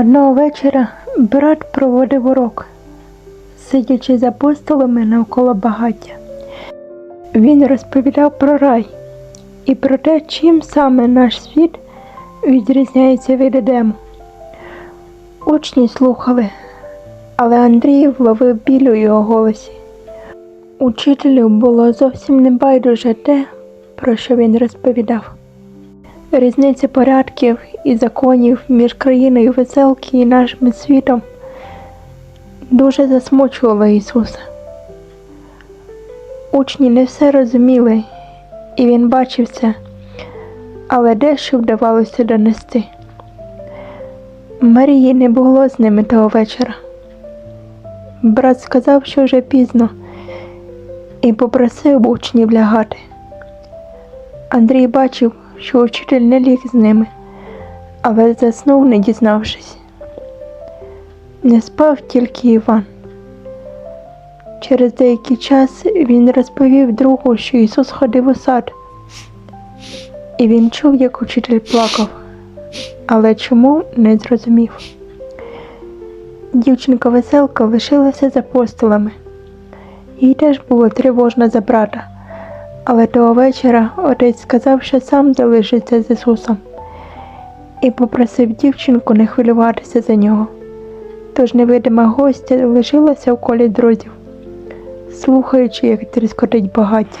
Одного вечора брат проводив урок, сидячи за апостолами навколо багаття. Він розповідав про рай і про те, чим саме наш світ відрізняється від Едему. Учні слухали, але Андрій вловив біль у його голосі. Учителю було зовсім не байдуже те, про що він розповідав. Різниця порядків і законів між країною веселки і нашим світом дуже засмучувала Ісуса. Учні не все розуміли, і він бачив це, але дещо вдавалося донести. Марії не було з ними того вечора. Брат сказав, що вже пізно, і попросив учнів лягати. Андрій бачив, що учитель не ліг з ними, але заснув, не дізнавшись. Не спав тільки Іван. Через деякий час він розповів другу, що Ісус ходив у сад, і він чув, як учитель плакав, але чому не зрозумів. Дівчинка веселка лишилася з апостолами. Їй теж було тривожно за брата. Але того вечора отець сказав, що сам залишиться з Ісусом, і попросив дівчинку не хвилюватися за нього. Тож невидима гостя лишилася в колі друзів, слухаючи, як тріскотить багаття.